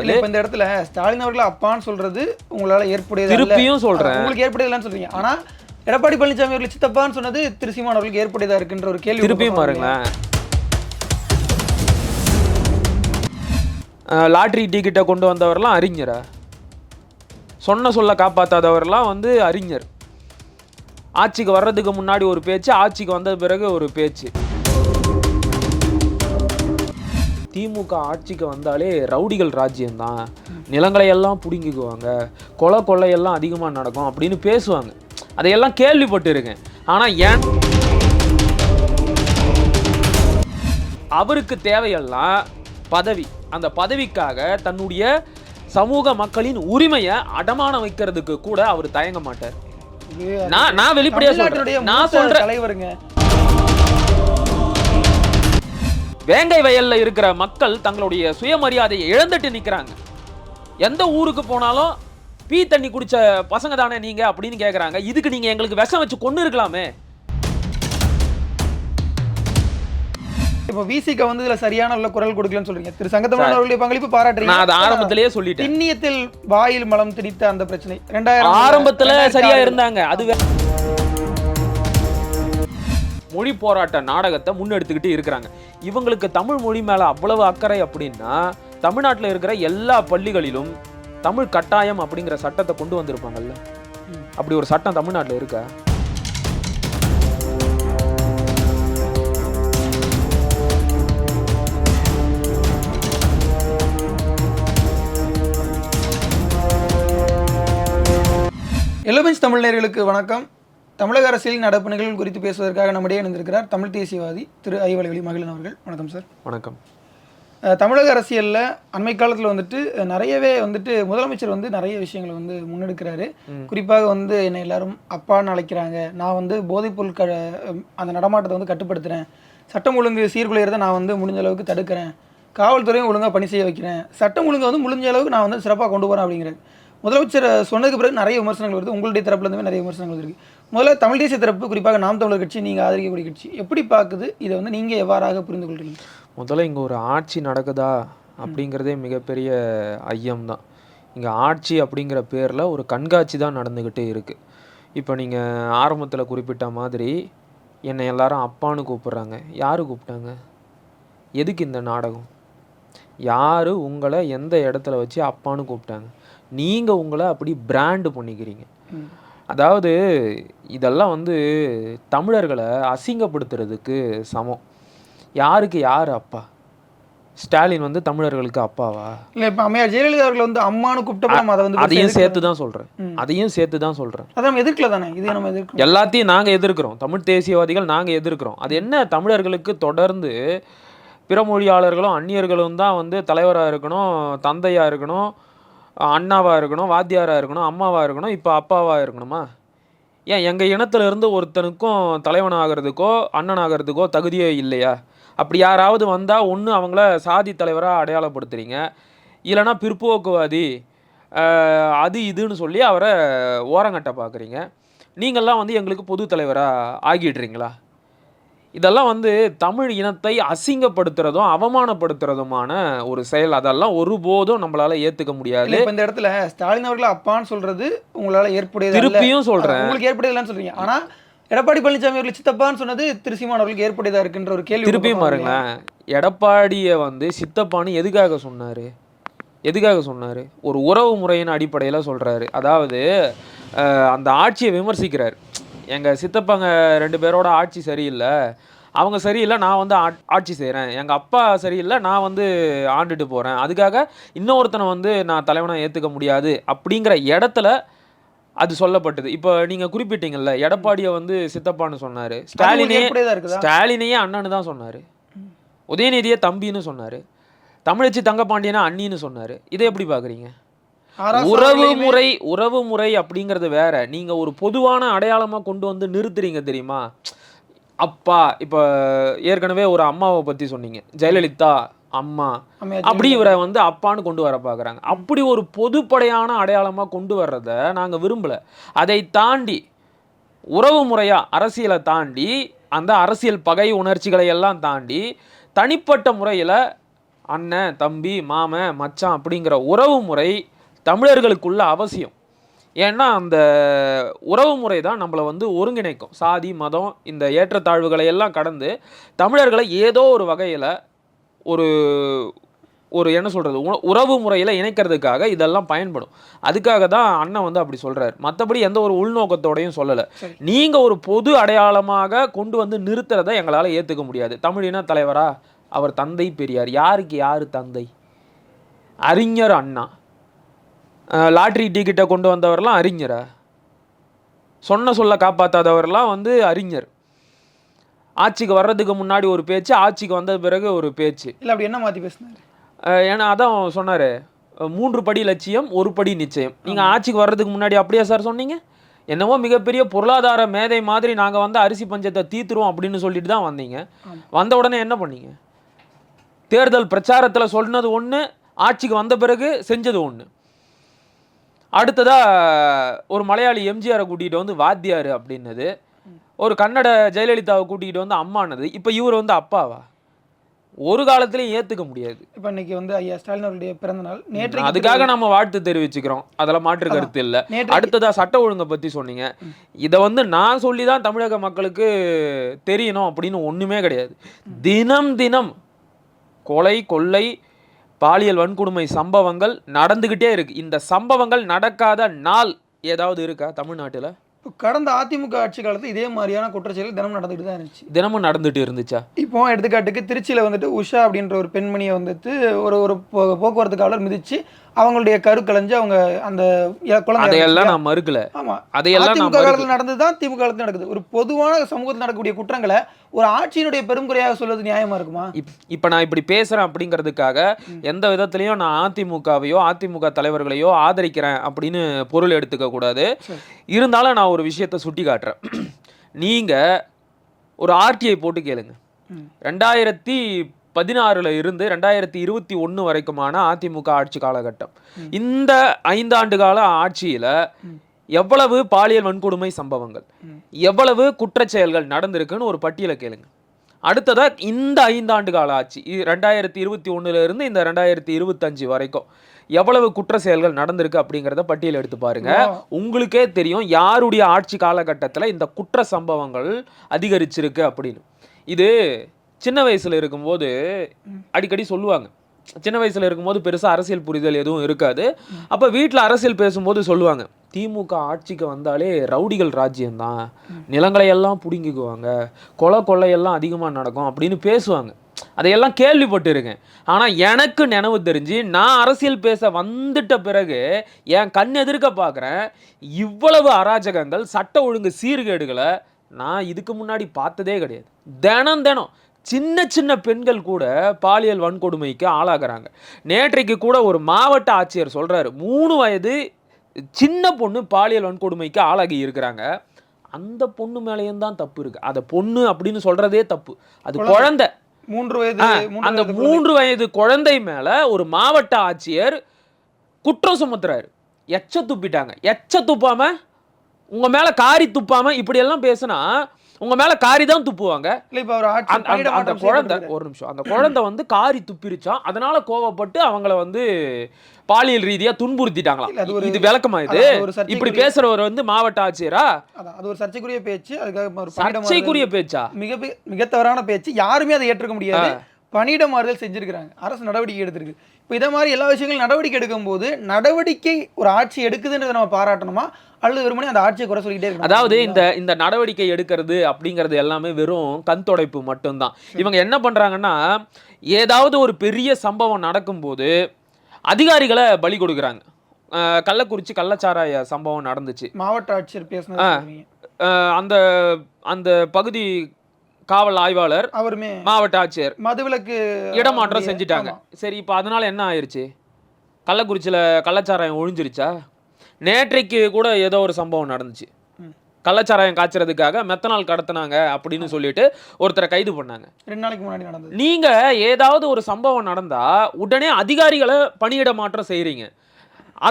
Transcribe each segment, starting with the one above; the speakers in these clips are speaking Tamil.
இல்ல, இப்ப இந்த இடத்துல ஸ்டாலின் அவர்கள் அப்பான்னு சொல்றது உங்களால ஏற்புடையது. திருப்பியும் சொல்றேன். உங்களுக்கு ஏற்புடையதுலன்னு சொல்றீங்க. ஆனா எடப்பாடி பழனிசாமி அவர்கள் சித்தப்பான்னு சொன்னது திரு சீமான் அவர்களுக்கு ஏற்புடையதா இருக்குன்ற ஒரு கேள்வி திருப்பியும் பாருங்களேன். லாட்ரி டிக்கெட்டை கொண்டு வந்தவர்லாம் அறிஞரா? சொன்ன சொல்ல காப்பாத்தாதவர்லாம் வந்து அறிஞர். ஆட்சிக்கு வர்றதுக்கு முன்னாடி ஒரு பேச்சு ஆட்சிக்கு வந்த பிறகு ஒரு பேச்சு. திமுக ஆட்சிக்கு வந்தாலே ரவுடிகள் ராஜ்யம்தான். நிலங்களை எல்லாம் பிடுங்கிக்குவாங்க. கொலை கொள்ளையெல்லாம் அதிகமாக நடக்கும் அப்படின்னு பேசுவாங்க. அதையெல்லாம் கேள்விப்பட்டு இருக்கேன் ஆனால் ஏன்? அவருக்கு தேவையெல்லாம் பதவி. அந்த பதவிக்காக தன்னுடைய சமூக மக்களின் உரிமையை அடமானம் வைக்கிறதுக்கு கூட அவர் தயங்க மாட்டார். நான் நான் வெளிப்படையா சொல்றேன். நான் சொல்றேன். தலைவருங்க. வேங்கை வயல்ல இருக்கிற மக்கள் தங்களுடைய சுயமரியாதையை இழந்துட்டு நிக்கிறாங்க. எந்த ஊருக்கு போனாலும் பீ தண்ணி குடிச்ச பசங்க தானே நீங்க அப்படின்னு கேக்குறாங்க. இதுக்கு நீங்க எங்களுக்கு விஷம் வச்சு கொண்டு இருக்கலாமே. இப்போ விசிக வந்து இதுல சரியான உள்ள குரல் கொடுக்கலன்னு சொல்றீங்க. திரு சங்கத்தமிழன் அவர்களுடைய பங்களிப்பு பாராட்டுறீங்க. நான் அதை ஆரம்பத்திலேயே சொல்லிட்டேன். திண்ணியத்தில் வாயில் மலம் திணித்த அந்த பிரச்சனை. ரெண்டாயிரம் ஆரம்பத்துல சரியா. இருந்தாங்க. அது வே- மொழி போராட்ட நாடகத்தை முன்னெடுத்துக்கிட்டு இருக்கிறாங்க. இவங்களுக்கு தமிழ் மொழி மேல அவ்வளவு அக்கறை அப்படின்னா தமிழ்நாட்டுல இருக்கிற எல்லா பள்ளிகளிலும் தமிழ் கட்டாயம் அப்படிங்கிற சட்டத்தை கொண்டு வந்திருப்பாங்கல்ல? அப்படி ஒரு சட்டம் தமிழ்நாட்டுல இருக்கா? எல்லோபெஞ்ச் தமிழ் நேயர்களுக்கு வணக்கம். தமிழக அரசியல் நடப்பு நிகழ்வுகள் குறித்து பேசுவதற்காக நம்மிடையே இணைந்திருக்கிறார் தமிழ் தேசியவாதி திரு ஐவலவெளி மகிழன் அவர்கள். வணக்கம் சார். வணக்கம். தமிழக அரசியலில் அண்மை காலத்தில் வந்துட்டு நிறையவே வந்துட்டு முதலமைச்சர் வந்து நிறைய விஷயங்களை வந்து முன்னெடுக்கிறாரு. குறிப்பாக வந்து என்னை எல்லாரும் அப்பான்னு அழைக்கிறாங்க. நான் வந்து போதைப்பொருள் க அந்த நடமாட்டத்தை வந்து கட்டுப்படுத்துகிறேன் சட்டம் ஒழுங்கு சீர்குலையிறதை நான் வந்து முடிஞ்ச அளவுக்கு தடுக்கிறேன். காவல்துறையும் ஒழுங்காக பணி செய்ய வைக்கிறேன். சட்டம் ஒழுங்கை வந்து முடிஞ்ச அளவுக்கு நான் வந்து சிறப்பாக கொண்டு போகிறேன் அப்படிங்கிறாரு. முதலமைச்சர் சொன்னதுக்கு பிறகு நிறைய விமர்சனங்கள் வருது. உங்களுடைய தரப்புலேருந்துமே நிறைய விமர்சனங்கள் இருக்கு. முதல்ல தமிழ் தேசிய தரப்பு குறிப்பாக நாம் தமிழர் கட்சி நீங்கள் ஆதரிக்கக்கூடிய கட்சி எப்படி பார்க்குது? இதை வந்து நீங்கள் எவ்வாறாக புரிந்து கொள்றீங்க முதல்ல இங்க ஒரு ஆட்சி நடக்குதா அப்படிங்கிறதே மிகப்பெரிய ஐயம் தான் இங்க ஆட்சி அப்படிங்கிற பேர்ல ஒரு கண்காட்சி தான் நடந்துக்கிட்டே இருக்கு. இப்போ நீங்க ஆரம்பத்துல குறிப்பிட்ட மாதிரி என்னை எல்லாரும் அப்பான்னு கூப்பிடுறாங்க. யாரு கூப்பிட்டாங்க? எதுக்கு இந்த நாடகம்? யாரு உங்களை எந்த இடத்துல வச்சு அப்பான்னு கூப்பிட்டாங்க? நீங்க உங்களை அப்படி பிராண்டு பண்ணிக்கிறீங்க. அதாவது இதெல்லாம் வந்து தமிழர்களை அசிங்கப்படுத்துறதுக்கு சமம். யாருக்கு யார் அப்பா? ஸ்டாலின் வந்து தமிழர்களுக்கு அப்பாவா? இல்லை இப்போ அம்மையார் ஜெயலலிதா அவர்கள் வந்து அம்மானு கூப்பிட்டப்ப அதை வந்து அதையும் சேர்த்து தான் சொல்றேன். ம். அதையும் சேர்த்து தான் சொல்றேன். அதை நம்ம எதிர்க்கல தானே? இதை நம்ம எதிர்க்கிறோம் எல்லாத்தையும் நாங்க எதிர்க்கிறோம். தமிழ் தேசியவாதிகள் நாங்க எதிர்க்கிறோம். அது என்ன தமிழர்களுக்கு தொடர்ந்து பிற மொழியாளர்களும் அந்நியர்களும் தான் வந்து தலைவரா இருக்கணும் தந்தையா இருக்கணும் அண்ணாவாக இருக்கணும் வாத்தியாராக இருக்கணும் அம்மாவாக இருக்கணும் இப்போ அப்பாவாக இருக்கணுமா? ஏன் எங்கள் இனத்துலேருந்து ஒருத்தனுக்கும் தலைவனாகிறதுக்கோ ஆகிறதுக்கோ அண்ணன் ஆகிறதுக்கோ தகுதியே இல்லையா? அப்படி யாராவது வந்தால் ஒன்று அவங்கள சாதி தலைவராக அடையாளப்படுத்துறீங்க. இல்லைன்னா பிற்போக்குவாதி அது இதுன்னு சொல்லி அவரை ஓரங்கட்ட பார்க்குறீங்க நீங்கள்லாம் வந்து எங்களுக்கு பொது தலைவராக ஆகிடுறீங்களா? இதெல்லாம் வந்து தமிழ் இனத்தை அசிங்கப்படுத்துறதும் அவமானப்படுத்துறதுமான ஒரு செயல். அதெல்லாம் ஒருபோதும் நம்மளால ஏத்துக்க முடியாது. இந்த இடத்துல ஸ்டாலின் அவர்கள் அப்பான்னு சொல்றது உங்களால ஏற்புடையது. திருப்பியும் சொல்றேன். உங்களுக்கு ஏற்புடையதுலன்னு சொல்றீங்க. ஆனா எடப்பாடி பழனிசாமி அவர்கள் சித்தப்பான்னு சொன்னது திரு சீமான் அவர்களுக்கு ஏற்புடையதா இருக்குன்ற ஒரு கேள்வி திருப்பியும் பாருங்களேன். எடப்பாடியை வந்து சித்தப்பான்னு எதுக்காக சொன்னாரு? எதுக்காக சொன்னாரு? ஒரு உறவு முறையின் அடிப்படையில் சொல்றாரு. அதாவது அந்த ஆட்சியை விமர்சிக்கிறார். எங்க சித்தப்பாங்க ரெண்டு பேரோட ஆட்சி சரியில்லை. அவங்க சரியில்லை நான் வந்து ஆட்- ஆட்சி செய்கிறேன் எங்கள் அப்பா சரியில்லை நான் வந்து ஆண்டுட்டு போகிறேன் அதுக்காக இன்னொருத்தனை வந்து நான் தலைவனாக ஏற்றுக்க முடியாது அப்படிங்கிற இடத்துல அது சொல்லப்பட்டது. இப்போ நீங்கள் குறிப்பிட்டீங்கல்ல எடப்பாடியை வந்து சித்தப்பான்னு சொன்னார். ஸ்டாலினே ஸ்டாலினையே அண்ணன்னு தான் சொன்னார். உதயநிதியை தம்பின்னு சொன்னார். தமிழச்சி தங்கப்பாண்டியனா அண்ணின்னு சொன்னார். இதை எப்படி பார்க்குறீங்க உறவு முறை உறவு முறை அப்படிங்கிறது வேற. நீங்க ஒரு பொதுவான அடையாளமா கொண்டு வந்து நிறுத்துறீங்க தெரியுமா? அப்பா இப்போ ஏற்கனவே ஒரு அம்மாவை பத்தி சொன்னீங்க. ஜெயலலிதா அம்மா. அப்படி இவரை வந்து அப்பான்னு கொண்டு வர பார்க்குறாங்க அப்படி ஒரு பொதுப்படையான அடையாளமா கொண்டு வர்றத நாங்க விரும்பல. அதை தாண்டி உறவு முறையா அரசியலை தாண்டி அந்த அரசியல் பகை உணர்ச்சிகளை எல்லாம் தாண்டி தனிப்பட்ட முறையில் அண்ணன் தம்பி மாமன் மச்சான் அப்படிங்கிற உறவு முறை தமிழர்களுக்குள்ள அவசியம். ஏன்னா அந்த உறவு முறை தான் நம்மளை வந்து ஒருங்கிணைக்கும். சாதி மதம் இந்த ஏற்றத்தாழ்வுகளை எல்லாம் கடந்து தமிழர்களை ஏதோ ஒரு வகையில் ஒரு ஒரு என்ன சொல்கிறது உறவு முறையில் இணைக்கிறதுக்காக இதெல்லாம் பயன்படும். அதுக்காக தான் அண்ணன் வந்து அப்படி சொல்கிறார் மற்றபடி எந்த ஒரு உள்நோக்கத்தோடையும் சொல்லலை. நீங்கள் ஒரு பொது அடையாளமாக கொண்டு வந்து நிறுத்துறதை எங்களால் ஏற்றுக்க முடியாது. தமிழின தலைவரா அவர் தந்தை பெரியார். யாருக்கு யார் தந்தை? அறிஞர் அண்ணா. லாட்ரி டிக்கெட்டை கொண்டு வந்தவர்லாம் அறிஞரா? சொன்ன சொல்ல காப்பாற்றாதவர்லாம் வந்து அறிஞர். ஆட்சிக்கு வர்றதுக்கு முன்னாடி ஒரு பேச்சு ஆட்சிக்கு வந்த பிறகு ஒரு பேச்சு. இல்ல அப்படி என்ன மாத்தி பேசினாரு? ஏன்னா அதான் சொன்னார். மூன்று படி லட்சியம் ஒரு படி நிச்சயம். நீங்கள் ஆட்சிக்கு வர்றதுக்கு முன்னாடி அப்படியா சார் சொன்னீங்க? என்னவோ மிகப்பெரிய பொருளாதார மேதை மாதிரி நாங்கள் வந்து அரிசி பஞ்சத்தை தீத்துருவோம் அப்படின்னு சொல்லிட்டு தான் வந்தீங்க. வந்த உடனே என்ன பண்ணீங்க? தேர்தல் பிரச்சாரத்தில் சொன்னது ஒன்று ஆட்சிக்கு வந்த பிறகு செஞ்சது ஒன்று அடுத்ததா ஒரு மலையாளி எம்ஜிஆரை கூட்டிகிட்டு வந்து வாத்தியார் அப்படின்னது. ஒரு கன்னட ஜெயலலிதாவை கூட்டிகிட்டு வந்து அம்மானது. இப்போ இவர் வந்து அப்பாவா? ஒரு காலத்திலையும் ஏற்றுக்க முடியாது. இப்ப இன்னைக்கு வந்து ஐயா ஸ்டாலின் அவருடைய பிறந்த நாள். நேற்று அதுக்காக நம்ம வாழ்த்து தெரிவிச்சுக்கிறோம். அதில் மாற்று கருத்து இல்லை. நேற்று அடுத்ததா சட்ட ஒழுங்கை பற்றி சொன்னீங்க. இதை வந்து நான் சொல்லி தான் தமிழக மக்களுக்கு தெரியணும் அப்படின்னு ஒன்றுமே கிடையாது. தினம் தினம் கொலை கொள்ளை பாலியல் வன்கொடுமை சம்பவங்கள் நடந்துக்கிட்டே இருக்கு. இந்த சம்பவங்கள் நடக்காத நாள் ஏதாவது இருக்கா தமிழ்நாட்டில்? கடந்த அதிமுக ஆட்சி காலத்துல இதே மாதிரியான குற்றச்செயல் தினம் நடந்துட்டு தான் இருந்துச்சு. தினமும் நடந்துட்டு இருந்துச்சா? இப்போ எடுத்துக்காட்டுக்கு திருச்சியில வந்துட்டு உஷா அப்படின்ற ஒரு பெண்மணியை வந்துட்டு ஒரு ஒரு போக்குவரத்து காவலர் மிதிச்சு அவங்களுடைய கரு கலைஞ்சு அவங்க அந்த குழந்தை அதையெல்லாம். நான் மறுக்கல. ஆமா. அதையெல்லாம் மறுக்கல. காலத்தில் நடந்தது தான் திமுக காலத்தில் நடக்குது. ஒரு பொதுவான சமூகத்தில் நடக்கக்கூடிய குற்றங்களை ஒரு ஆட்சியினுடைய பெருங்குறையாக சொல்வது நியாயமா இருக்குமா? இப் இப்போ நான் இப்படி பேசுகிறேன் அப்படிங்கிறதுக்காக எந்த விதத்துலையும் நான் அதிமுகவையோ அதிமுக தலைவர்களையோ ஆதரிக்கிறேன் அப்படின்னு பொருள் எடுத்துக்க கூடாது. இருந்தாலும் நான் ஒரு விஷயத்தை சுட்டி காட்டுறேன் நீங்கள் ஒரு ஆர்டிஐ போட்டு கேளுங்க. ரெண்டாயிரத்தி பதினாறுல இருந்து ரெண்டாயிரத்தி இருபத்தி ஒன்று வரைக்குமான அதிமுக ஆட்சி காலகட்டம். இந்த ஐந்தாண்டு கால ஆட்சியில எவ்வளவு பாலியல் வன்கொடுமை சம்பவங்கள். எவ்வளவு குற்றச் செயல்கள் நடந்திருக்குன்னு ஒரு பட்டியலை கேளுங்க. அடுத்ததா இந்த ஐந்தாண்டு கால ஆட்சி ரெண்டாயிரத்தி இருபத்தி ஒண்ணுல இருந்து இந்த ரெண்டாயிரத்தி இருபத்தஞ்சு வரைக்கும் எவ்வளவு குற்ற செயல்கள் நடந்திருக்கு அப்படிங்கிறத பட்டியல் எடுத்து பாருங்க. உங்களுக்கே தெரியும் யாருடைய ஆட்சி காலகட்டத்தில் இந்த குற்ற சம்பவங்கள் அதிகரிச்சிருக்கு அப்படின்னு. இது சின்ன வயசுல இருக்கும்போது அடிக்கடி சொல்லுவாங்க. சின்ன வயசுல இருக்கும்போது பெருசா அரசியல் புரிதல் எதுவும் இருக்காது. அப்ப வீட்ல அரசியல் பேசும்போது சொல்லுவாங்க. திமுக ஆட்சிக்கு வந்தாலே ரவுடிகள் ராஜ்யம்தான். நிலங்களை எல்லாம் புடுங்கிக்குவாங்க. கொலை கொள்ளையெல்லாம் அதிகமா நடக்கும் அப்படின்னு பேசுவாங்க. அதையெல்லாம் கேள்விப்பட்டிருக்கேன். ஆனா எனக்கு நினைவு தெரிஞ்சு நான் அரசியல் பேச வந்துட்ட பிறகு என் கண் எதிர்க்க பார்க்குறேன் இவ்வளவு அராஜகங்கள் சட்ட ஒழுங்கு சீர்கேடுகளை நான் இதுக்கு முன்னாடி பார்த்ததே கிடையாது. தினம் தினம் சின்ன சின்ன பெண்கள் கூட பாலியல் வன்கொடுமைக்கு ஆளாகிறாங்க. நேற்றைக்கு கூட ஒரு மாவட்ட ஆட்சியர் சொல்றாரு மூணு வயது சின்ன பொண்ணு பாலியல் வன்கொடுமைக்கு ஆளாகி இருக்கிறாங்க. அந்த பொண்ணு மேலேயும் தான் தப்பு இருக்கு. அதை பொண்ணு அப்படின்னு சொல்றதே தப்பு. அது குழந்தை. மூன்று வயது அந்த. மூன்று வயது குழந்தை மேல ஒரு மாவட்ட ஆட்சியர் குற்றம் சுமத்துறாரு. எச்ச துப்பிட்டாங்க. எச்ச துப்பாம உங்க மேல காரி துப்பாம இப்படி எல்லாம் பேசுனா உங்க மேல காரி தான் துப்புவாங்க. இல்ல இப்ப அவர் அந்த- குழந்தை. ஒரு நிமிஷம். அந்த குழந்தை வந்து காரி துப்பிருச்சான் அதனால கோவப்பட்டு அவங்கள வந்து பாலியல் ரீதியா ஒரு- இது விளக்கமா இது? இப்படி பேசுறவர் வந்து மாவட்ட ஆட்சியரா? அது ஒரு சர்ச்சைக்குரிய பேச்சு. அதுக்காக சர்ச்சைக்குரிய பேச்சா? மிக மிக தவறான பேச்சு. யாருமே அதை ஏற்றுக்க முடியாது. பணியிட மாறுதல் செஞ்சிருக்கிறாங்க. அரசு நடவடிக்கை எடுத்திருக்கு. இப்போ இதை மாதிரி எல்லா விஷயங்களும் நடவடிக்கை எடுக்கும்போது நடவடிக்கை ஒரு ஆட்சி எடுக்குதுன்றதை நம்ம பாராட்டணுமா? அல்லது வெறுமனே அந்த ஆட்சியை குறை சொல்லிக்கிட்டே இருக்கணும்? அதாவது இந்த இந்த நடவடிக்கை எடுக்கிறது அப்படிங்கிறது எல்லாமே வெறும் கண் துடைப்பு மட்டும்தான். இவங்க என்ன பண்றாங்கன்னா ஏதாவது ஒரு பெரிய சம்பவம் நடக்கும்போது அதிகாரிகளை பலி கொடுக்குறாங்க. கள்ளக்குறிச்சி கள்ளச்சாராய சம்பவம் நடந்துச்சு. மாவட்ட ஆட்சியர். அஹ் அந்த அந்த பகுதி காவல் ஆய்வாளர் அவருமே மாவட்ட ஆட்சியர். மதுவிலக்கு இடமாற்றம் செஞ்சுட்டாங்க. சரி இப்போ அதனால என்ன ஆயிருச்சு? கள்ளக்குறிச்சியில் கள்ளச்சாராயம் ஒழிஞ்சிருச்சா? நேற்றைக்கு கூட ஏதோ ஒரு சம்பவம் நடந்துச்சு. கள்ளச்சாராயம் காய்ச்சறதுக்காக மெத்தனால் கடத்துனாங்க அப்படின்னு சொல்லிட்டு ஒருத்தரை கைது பண்ணாங்க. ரெண்டு நாளைக்கு முன்னாடி நடந்தது. நீங்க ஏதாவது ஒரு சம்பவம் நடந்தா உடனே அதிகாரிகளை பணியிட மாற்றம் செய்றீங்க.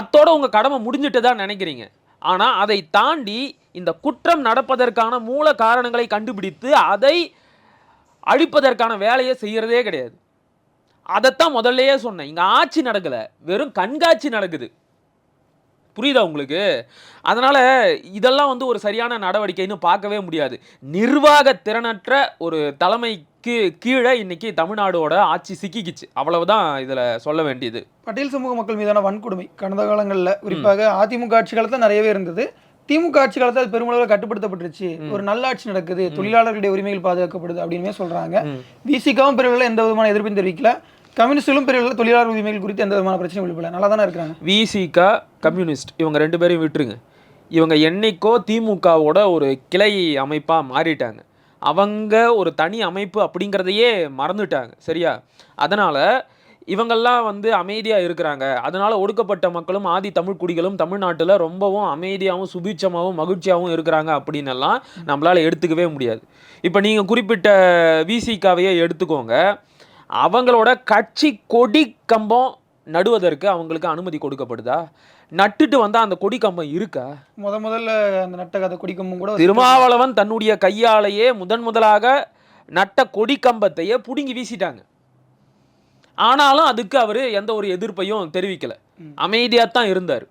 அத்தோட உங்க கடமை முடிஞ்சிட்டு தான் நினைக்கிறீங்க. ஆனா அதை தாண்டி இந்த குற்றம் நடப்பதற்கான மூல காரணங்களை கண்டுபிடித்து அதை அழிப்பதற்கான வேலையை செய்யறதே கிடையாது. அதைத்தான் முதல்லயே சொன்னேன். இங்க ஆட்சி நடக்கல. வெறும் கண்காட்சி நடக்குது. புரியுதா உங்களுக்கு? அதனால இதெல்லாம் வந்து ஒரு சரியான நடவடிக்கைன்னு பார்க்கவே முடியாது. நிர்வாக திறனற்ற ஒரு தலைமைக்கு கீழே இன்னைக்கு தமிழ்நாடோட ஆட்சி சிக்கிக்கிச்சு. அவ்வளவுதான் இதுல சொல்ல வேண்டியது. பட்டியல் சமூக மக்கள் மீதான வன்கொடுமை கடந்த காலங்களில் குறிப்பாக அதிமுக ஆட்சி காலத்தில் நிறையவே இருந்தது. திமுக ஆட்சி காலத்தில் அது பெருமளவில் கட்டுப்படுத்தப்பட்டுருச்சு. ஒரு நல்லாட்சி நடக்குது தொழிலாளர்களுடைய உரிமைகள் பாதுகாக்கப்படுது அப்படின்னே சொல்றாங்க. விசிகாவும் பிரிவில் எந்த விதமான எதிர்ப்பும் தெரிவிக்கல. கம்யூனிஸ்டுகளும் பிரிவில் தொழிலாளர் உரிமைகள் குறித்து எந்த விதமான பிரச்சனையும் எழுப்பல நல்லா தானே இருக்கிறாங்க. விசிகா கம்யூனிஸ்ட் இவங்க ரெண்டு பேரையும் விட்டுருங்க. இவங்க என்னைக்கோ திமுகவோட ஒரு கிளை அமைப்பாக மாறிட்டாங்க. அவங்க ஒரு தனி அமைப்பு அப்படிங்கிறதையே மறந்துட்டாங்க. சரியா? அதனால் இவங்கெல்லாம் வந்து அமைதியாக இருக்கிறாங்க. அதனால ஒடுக்கப்பட்ட மக்களும் ஆதி தமிழ் குடிகளும் தமிழ்நாட்டில் ரொம்பவும் அமைதியாகவும் சுபீட்சமாகவும் மகிழ்ச்சியாகவும் இருக்கிறாங்க அப்படின்னு எல்லாம் நம்மளால் எடுத்துக்கவே முடியாது. இப்போ நீங்கள் குறிப்பிட்ட விசிகாவையே எடுத்துக்கோங்க. அவங்களோட கட்சி கொடி கம்பம் நடுவதற்கு அவங்களுக்கு அனுமதி கொடுக்கப்படுதா? நட்டுட்டு வந்தா அந்த கொடி கம்பம் இருக்கா? முத முதல்ல அந்த நட்டகத்தை குடிக்கமும் கூட திருமாவளவன் தன்னுடைய கையாலேயே முதன் முதலாக நட்ட கொடி கம்பத்தையே புடுங்கி வீசிட்டாங்க. ஆனாலும் அதுக்கு அவர் எந்த ஒரு எதிர்ப்பையும் தெரிவிக்கல. அமைதியாக தான் இருந்தார்.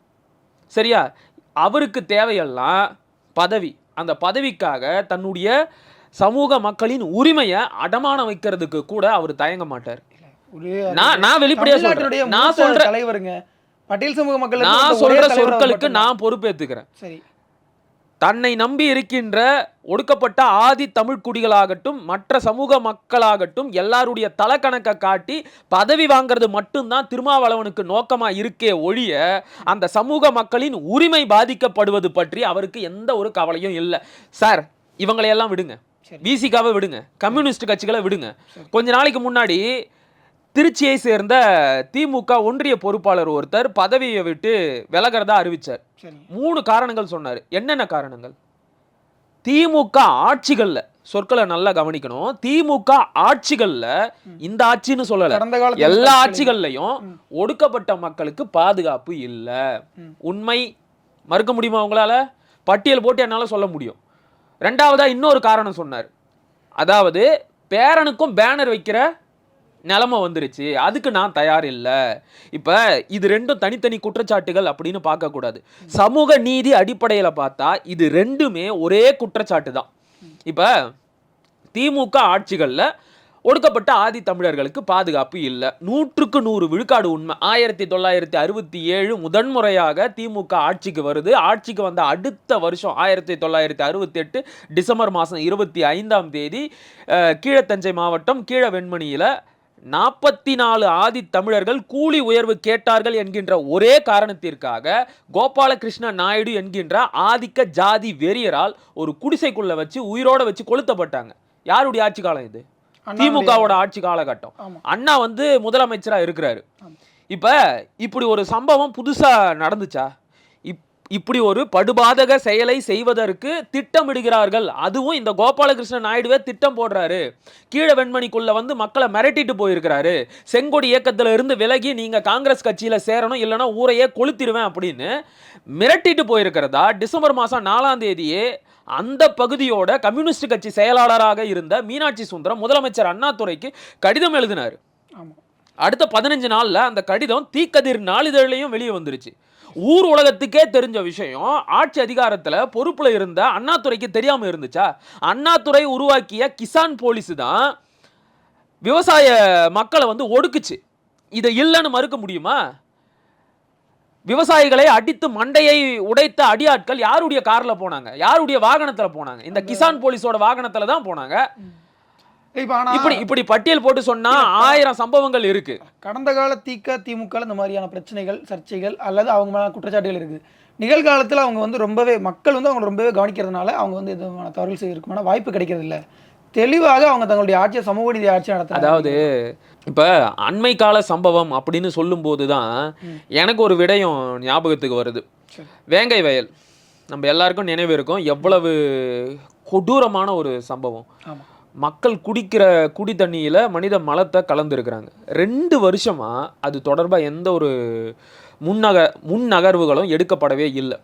சரியா? அவருக்கு தேவையெல்லாம் பதவி. அந்த பதவிக்காக தன்னுடைய சமூக மக்களின் உரிமையை அடமானம் வைக்கிறதுக்கு கூட அவர் தயங்க மாட்டார். நான் நான் வெளிப்படையா சொல்றேன். நான் சொல்ற தலைவருங்க. பட்டியல் சமூக மக்கள் நான் சொல்ற சொற்களுக்கு நான் பொறுப்பேத்துக்கிறேன். சரி. தன்னை நம்பி இருக்கின்ற ஒடுக்கப்பட்ட ஆதி தமிழ் குடிகளாகட்டும் மற்ற சமூக மக்களாகட்டும் எல்லாருடைய தலக்கணக்கை காட்டி பதவி வாங்குறது மட்டும்தான் திருமாவளவனுக்கு நோக்கமா இருக்கே ஒழிய அந்த சமூக மக்களின் உரிமை பாதிக்கப்படுவது பற்றி அவருக்கு எந்த ஒரு கவலையும் இல்லை. சார் இவங்களையெல்லாம் விடுங்க. விசிகாவை விடுங்க. கம்யூனிஸ்ட் கட்சிகளை விடுங்க. கொஞ்ச நாளைக்கு முன்னாடி திருச்சியை சேர்ந்த திமுக ஒன்றிய பொறுப்பாளர் ஒருத்தர் பதவியை விட்டு விலகிறதா அறிவிச்சார். சரி. மூணு காரணங்கள் சொன்னார். என்னென்ன காரணங்கள்? திமுக ஆட்சிகள்ல சொற்களை நல்லா கவனிக்கணும். திமுக ஆட்சிகள்ல இந்த ஆட்சின்னு சொல்லல. எல்லா ஆட்சிகள்லையும். ஒடுக்கப்பட்ட மக்களுக்கு பாதுகாப்பு இல்ல. உண்மை மறுக்க முடியுமா உங்களால? பட்டியல் போட்டு என்னால சொல்ல முடியும். ரெண்டாவதா இன்னொரு காரணம் சொன்னார். அதாவது பேரனுக்கும் பேனர் வைக்கிற நிலமை வந்துருச்சு. அதுக்கு நான் தயார் இல்லை. இப்போ இது ரெண்டும் தனித்தனி குற்றச்சாட்டுகள் அப்படின்னு பார்க்கக்கூடாது சமூக நீதி அடிப்படையில் பார்த்தா இது ரெண்டுமே ஒரே குற்றச்சாட்டு தான். இப்போ திமுக ஆட்சிகளில் ஒடுக்கப்பட்ட ஆதி தமிழர்களுக்கு பாதுகாப்பு இல்லை. நூற்றுக்கு நூறு விழுக்காடு உண்மை. ஆயிரத்தி தொள்ளாயிரத்தி அறுபத்தி ஏழு முதன்முறையாக திமுக ஆட்சிக்கு வருது. ஆட்சிக்கு வந்த அடுத்த வருஷம் ஆயிரத்தி தொள்ளாயிரத்தி அறுபத்தி எட்டு டிசம்பர் மாதம் இருபத்தி ஐந்தாம் தேதி கீழத்தஞ்சை மாவட்டம் கீழ வெண்மணியில் நாற்பத்தி நாலு ஆதி தமிழர்கள் கூலி உயர்வு கேட்டார்கள் என்கின்ற ஒரே காரணத்திற்காக கோபாலகிருஷ்ண நாயுடு என்கின்ற ஆதிக்க ஜாதி வெறியரால் ஒரு குடிசைக்குள்ள வச்சு உயிரோட வச்சு கொளுத்தப்பட்டாங்க. யாருடைய ஆட்சி காலம் இது? திமுகவோட ஆட்சி காலகட்டம். அண்ணா வந்து முதலமைச்சரா இருக்கிறாரு. இப்ப இப்படி ஒரு சம்பவம் புதுசா நடந்துச்சா? இப்படி ஒரு படுபாதக செயலை செய்வதற்கு திட்டமிடுகிறார்கள். அதுவும் இந்த கோபாலகிருஷ்ண நாயுடுவே திட்டம் போடுறாரு. கீழ வெண்மணிக்குள்ள வந்து மக்களை மிரட்டிட்டு போயிருக்கிறாரு. செங்கொடி இயக்கத்துல இருந்து விலகி நீங்க காங்கிரஸ் கட்சியில சேரணும் இல்லைன்னா ஊரையே கொளுத்திடுவேன் அப்படின்னு மிரட்டிட்டு போயிருக்கிறதா? டிசம்பர் மாசம் நாலாம் தேதியே அந்த பகுதியோட கம்யூனிஸ்ட் கட்சி செயலாளராக இருந்த மீனாட்சி சுந்தரம் முதலமைச்சர் அண்ணாதுரைக்கு கடிதம் எழுதினார். அடுத்த பதினஞ்சு நாள்ல அந்த கடிதம் தீக்கதிர் நாளிதழையும் வெளியே வந்துருச்சு. ஊர் உலகத்துக்கே தெரிஞ்ச விஷயம் ஆட்சி அதிகாரத்துல பொறுப்புல இருந்த அண்ணாதுரைக்கு தெரியாம இருந்துச்சா? அண்ணாதுரை உருவாக்கிய கிசான் போலீஸ் தான் விவசாய மக்களை வந்து ஒடுக்குச்சு. இதை இல்லைன்னு மறுக்க முடியுமா? விவசாயிகளை அடித்து மண்டையை உடைத்த அடியாட்கள் யாருடைய கார்ல போனாங்க? யாருடைய வாகனத்துல போனாங்க? இந்த கிசான் போலீஸோட வாகனத்துல தான் போனாங்க. இப்படி இப்படி பட்டியல் போட்டு சொன்னா ஆயிரம் சம்பவங்கள் இருக்கு. கடந்த கால திக திமுக இந்த மாதிரியான பிரச்சனைகள் சர்ச்சைகள் அல்லது அவங்க மேல குற்றச்சாட்டுகள் இருக்குது. நிகழ்காலத்துல அவங்க வந்து ரொம்பவே மக்கள் வந்து அவங்க ரொம்பவே கவனிக்கிறதுனால அவங்க வந்து எந்த விதமான தவறுகள் செய்வதற்கான வாய்ப்பு கிடைக்கிறது இல்ல தெளிவாக அவங்க தங்களுடைய ஆட்சியை சமூக நீதி ஆட்சி நடத்துறாங்க. அதாவது இப்ப அண்மை கால சம்பவம் அப்படின்னு சொல்லும்போது தான் எனக்கு ஒரு விடயம் ஞாபகத்துக்கு வருது. வேங்கை வயல். நம்ம எல்லாருக்கும் நினைவு இருக்கும். எவ்வளவு கொடூரமான ஒரு சம்பவம். ஆமா. மக்கள் குடிக்கிற குடி தண்ணியில் மனித மலத்தை கலந்துருக்கிறாங்க. ரெண்டு வருஷமா அது தொடர்பாக எந்த ஒரு முன்னக முன் நகர்வுகளும் எடுக்கப்படவே இல்லை.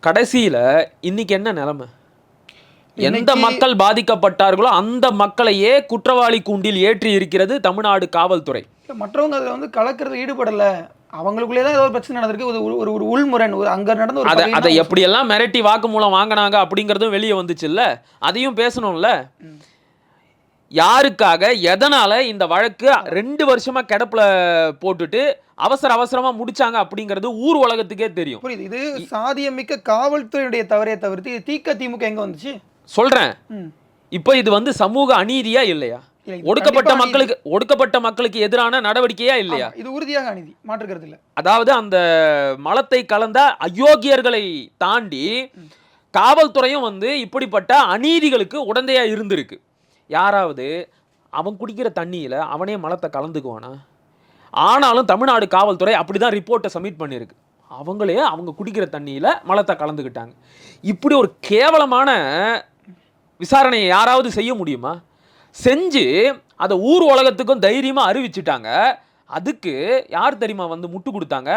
கடைசியில் இன்னைக்கு என்ன நிலைமை? எந்த மக்கள் பாதிக்கப்பட்டார்களோ அந்த மக்களையே குற்றவாளி கூண்டில் ஏற்றி இருக்கிறது தமிழ்நாடு காவல்துறை. மற்றவங்க அதில் வந்து கலக்கிறது ஈடுபடல. அவங்களுக்குள்ளே தான் ஏதோ ஒரு பிரச்சனை நடந்திருக்கு. ஒரு ஒரு- ஒரு ஒரு உள்முரண் ஒரு அங்க நடந்த ஒரு அதை அதை எப்படியெல்லாம் மிரட்டி வாக்குமூலம் வாங்கினாங்க அப்படிங்கிறதும் வெளியே வந்துச்சுல்ல? அதையும் பேசணும்ல. யாருக்காக எதனால இந்த வழக்கு ரெண்டு வருஷமா கிடப்புல போட்டுட்டு அவசர அவசரமா முடிச்சாங்க அப்படிங்கிறது ஊர் உலகத்துக்கே தெரியும். புரியுது. இது சாதியமிக்க காவல்துறையுடைய தவறே தவிர்த்து தீக்க திமுக எங்க வந்துச்சு? சொல்றேன். ம். இப்போ இது வந்து சமூக அநீதியா இல்லையா? ஒடுக்கப்பட்ட மக்களுக்கு ஒடுக்கப்பட்ட மக்களுக்கு எதிரான நடவடிக்கையா இல்லையா? இது உறுதியாக அநீதி மாற்றுக்கிறது இல்ல. அதாவது அந்த மலத்தை கலந்த அயோக்கியர்களை தாண்டி காவல்துறையும் வந்து இப்படிப்பட்ட அநீதிகளுக்கு உடந்தையா இருந்திருக்கு. யாராவது அவன் குடிக்கிற தண்ணியில அவனே மலத்தை கலந்துக்குவானா? ஆனாலும் தமிழ்நாடு காவல்துறை அப்படிதான் ரிப்போர்ட்டை சப்மிட் பண்ணியிருக்கு. அவங்களே அவங்க குடிக்கிற தண்ணியில மலத்தை கலந்துக்கிட்டாங்க. இப்படி ஒரு கேவலமான விசாரணையை யாராவது செய்ய முடியுமா? செஞ்சு அதை ஊர் உலகத்துக்கும் தைரியமாக அறிவிச்சிட்டாங்க. அதுக்கு யார் தெரியுமா வந்து முட்டு கொடுத்தாங்க?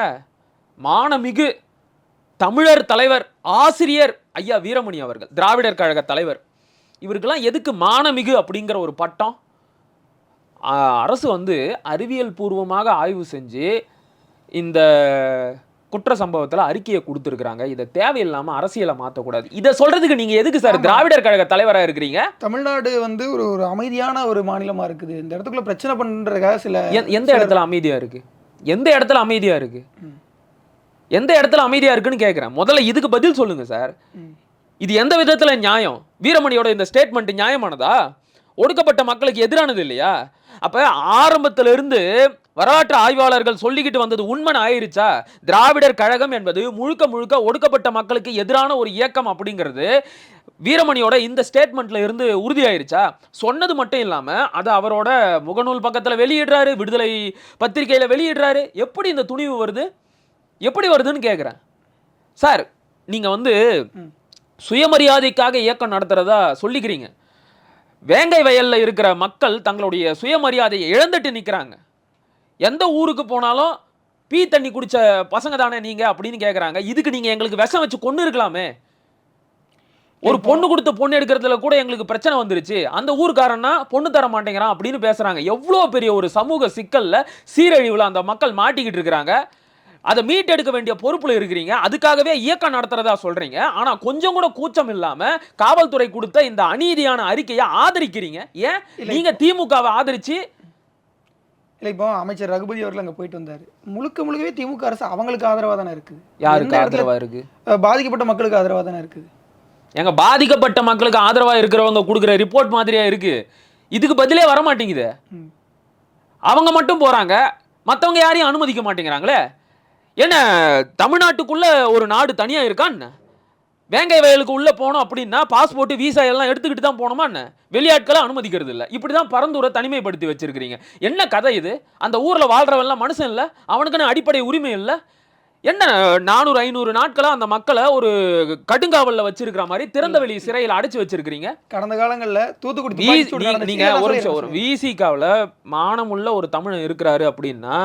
மானமிகு தமிழர் தலைவர் ஆசிரியர் ஐயா வீரமணி அவர்கள் திராவிடர் கழக தலைவர். இவருக்கெல்லாம் எதுக்கு மானமிகு அப்படிங்கிற ஒரு பட்டம்? அரசு வந்து அறிவியல் பூர்வமாக ஆய்வு செஞ்சு இந்த குற்ற சம்பவத்துல அறிக்கையை கொடுத்துருக்குறாங்க. இதை தேவையில்லாம அரசியலை மாற்றக்கூடாது இதை சொல்றதுக்கு நீங்க எதுக்கு சார். திராவிடர் கழக தலைவரா இருக்கிறீங்க? தமிழ்நாடு வந்து ஒரு ஒரு அமைதியான ஒரு மாநிலமா இருக்குது. இந்த இடத்துக்குள்ள பிரச்சனை பண்றதுக்காக சில எந்த- இடத்துல அமைதியா இருக்கு? எந்த இடத்துல அமைதியா இருக்கு? ம். எந்த இடத்துல அமைதியா இருக்குன்னு கேக்குறேன். முதல்ல இதுக்கு பதில் சொல்லுங்க சார். இது எந்த விதத்துல நியாயம்? வீரமணியோட இந்த ஸ்டேட்மெண்ட் நியாயமானதா? ஒடுக்கப்பட்ட மக்களுக்கு எதிரானது இல்லையா? அப்ப ஆரம்பத்துல இருந்து வரலாற்று ஆய்வாளர்கள் சொல்லிக்கிட்டு வந்தது உண்மன் ஆயிருச்சா திராவிடர் கழகம் என்பது முழுக்க முழுக்க ஒடுக்கப்பட்ட மக்களுக்கு எதிரான ஒரு இயக்கம் அப்படிங்கிறது வீரமணியோட இந்த ஸ்டேட்மெண்ட்ல இருந்து உறுதியாயிருச்சா? சொன்னது மட்டும் இல்லாம அதை அவரோட முகநூல் பக்கத்துல வெளியிடுறாரு விடுதலை பத்திரிகையில வெளியிடுறாரு. எப்படி இந்த துணிவு வருது? எப்படி வருதுன்னு கேக்குறேன். சார் நீங்க வந்து. சுயமரியாதைக்காக இயக்கம் நடத்துறதா சொல்லிக்கிறீங்க. வேங்கை வயல்ல இருக்கிற மக்கள் தங்களுடைய சுயமரியாதையை இழந்துட்டு நிக்கிறாங்க. எந்த ஊருக்கு போனாலும் பீ தண்ணி குடிச்ச பசங்க தானே நீங்க அப்படின்னு கேக்குறாங்க. இதுக்கு நீங்க எங்களுக்கு விஷம் வச்சு கொண்டு இருக்கலாமே. ஒரு பொண்ணு கொடுத்த பொண்ணு எடுக்கிறதுல கூட எங்களுக்கு பிரச்சனை வந்துருச்சு. அந்த ஊர்க்காரன்னா பொண்ணு தர மாட்டேங்கிறான் அப்படின்னு பேசுறாங்க. எவ்வளோ பெரிய ஒரு சமூக சிக்கல்ல சீரழிவுல அந்த மக்கள் மாட்டிக்கிட்டு இருக்கிறாங்க. அதை மீட்டெடுக்க வேண்டிய பொறுப்புல இருக்கிறீங்க. அதுக்காகவே இயக்கம் நடத்துறதா சொல்றீங்க. ஆனா கொஞ்சம் கூட கூச்சம் இல்லாம காவல்துறை கொடுத்த இந்த அநீதியான அறிக்கையை ஆதரிக்கிறீங்க. ஏன்? நீங்க திமுகவை ஆதரிச்சு இல்லை இப்போ அமைச்சர் ரகுபதி அவர்கள் அங்க போயிட்டு வந்தாரு. முழுக்க முழுக்கவே திமுக அரசு அவங்களுக்கு ஆதரவா தானே இருக்குது? யாருக்கு எந்த இடத்துல, ஆதரவா இருக்கு? பாதிக்கப்பட்ட மக்களுக்கு ஆதரவா தானே இருக்குது? எங்க பாதிக்கப்பட்ட மக்களுக்கு ஆதரவா இருக்கிறவங்க கொடுக்குற ரிப்போர்ட் மாதிரியா இருக்கு? இதுக்கு பதிலே வர மாட்டேங்குது. அவங்க மட்டும் போறாங்க. மத்தவங்க யாரையும் அனுமதிக்க மாட்டேங்கிறாங்களே. என்ன தமிழ்நாட்டுக்குள்ள ஒரு நாடு தனியா இருக்கா என்ன? வேங்கை வயலுக்கு உள்ள போனோம் அப்படின்னா பாஸ்போர்ட் விசா எல்லாம் எடுத்துக்கிட்டு தான் போனோமா என்ன? வெளியாட்களை அனுமதிக்கிறது இல்ல. இப்படி தான் பரந்தூரை தனிமைப்படுத்தி வச்சிருக்கிறீங்க. என்ன கதை இது? அந்த ஊர்ல வாழ்றவன்லாம் மனுஷன் இல்ல அவனுக்குன்னு அடிப்படை உரிமை இல்ல. என்ன நானூறு ஐநூறு நாட்களா அந்த மக்களை ஒரு கடுங்காவல்ல வச்சிருக்கிற மாதிரி திறந்த வெளி சிறையில் அடைச்சு வச்சிருக்கிறீங்க? கடந்த காலங்கள்ல தூத்துக்குடி. நீங்க ஒரு நிமிஷம் ஒரு விசிகாவில் மானமுள்ள ஒரு தமிழன் இருக்கிறாரு அப்படின்னா.